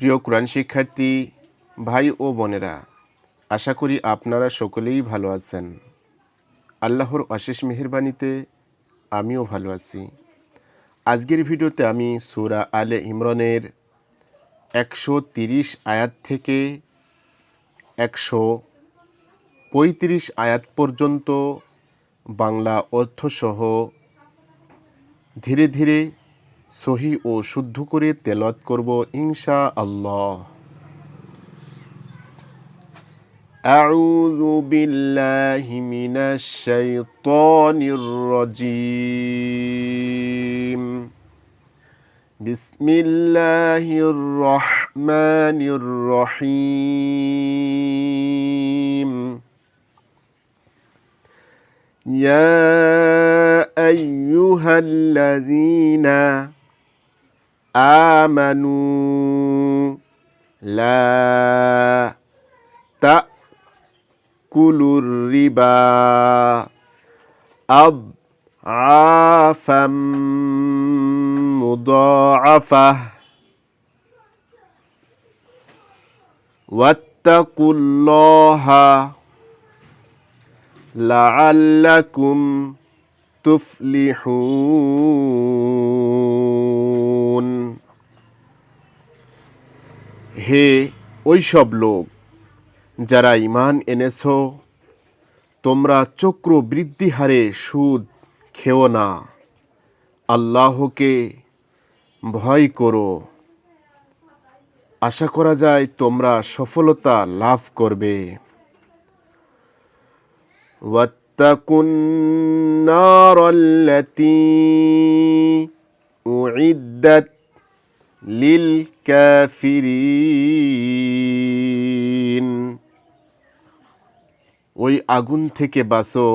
প্রিয় কোরআন শিক্ষার্থী, ভাই ও বোনেরা, আশা করি আপনারা সকলেই ভালো আছেন। আল্লাহর অশেষ মেহেরবানিতে আমিও ভালো আছি। আজকের ভিডিওতে আমি সুরা আলে ইমরানের একশো তিরিশ আয়াত থেকে একশো পঁয়ত্রিশ আয়াত পর্যন্ত বাংলা অর্থসহ ধীরে ধীরে সহি ও শুদ্ধ করে তেলত করব ইনশা আল্লাহ أعوذ بالله من الشيطان الرجيم بسم الله الرحمن الرحيم يا أيها الذين آمنوا. لا تأكلوا الربا أضعافا مضاعفة. واتقوا الله لعلكم তুফলিহুন হে ওইসব লোক যারা ইমান এনেছ তোমরা চক্র বৃদ্ধি হারে সুদ খেও না আল্লাহকে ভয় করো আশা করা যায় তোমরা সফলতা লাভ করবে واتقوا النار التي أعدت للكافرين ওই আগুন থেকে বাঁচো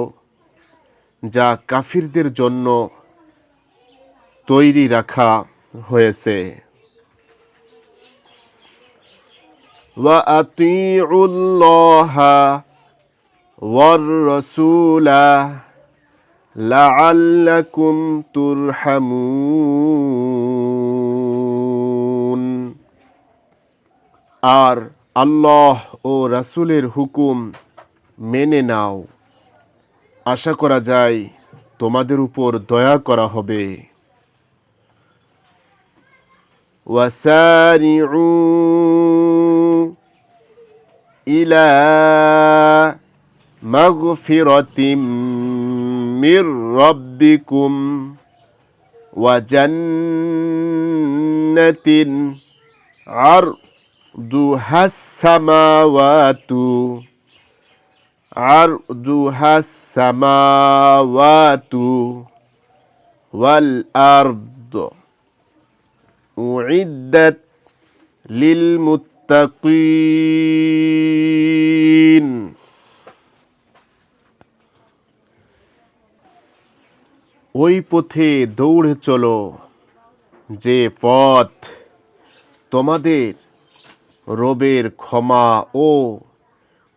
যা কাফিরদের জন্য তৈরি রাখা হয়েছে وأطيعوا الله والرسول لعلكم ترحمون আর আল্লাহ ও রাসূলের হুকুম মেনে নাও আশা করা যায় তোমাদের উপর দয়া করা হবে وسارعوا إلى مغفرة من ربكم وجنة عرضها السماوات عرضها السماوات والأرض. أعدت للمتقين পথে দৌড়ে চলো যে পথ তোমাদের রবের ক্ষমা ও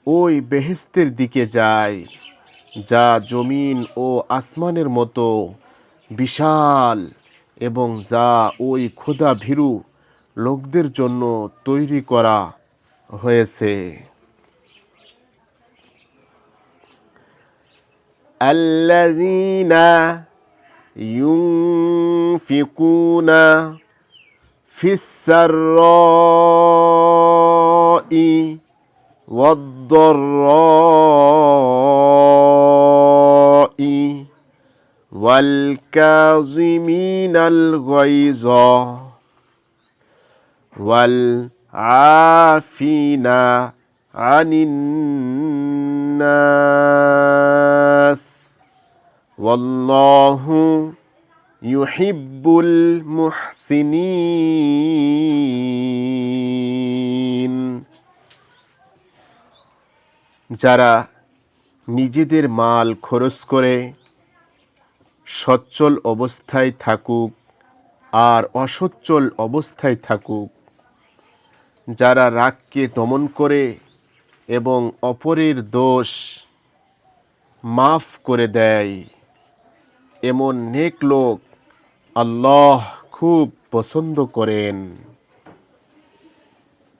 ওই বেহেস্তের দিকে যায় যা জমিন ও আসমানের মতো বিশাল এবং যা ওই ক্ষুধা ভীরু লোকদের জন্য তৈরি করা হয়েছে الذين ينفقون في السراء والضراء والكاظمين الغيظ والعافين عن الناس والله يحب المحسنين যারা নিজেদের মাল খরচ করে সচ্ছল অবস্থায় থাকুক আর অসচ্ছল অবস্থায় থাকুক যারা রাগকে দমন করে এবং অপরের দোষ মাফ করে দেয় এমন নেক লোক আল্লাহ খুব পছন্দ করেন।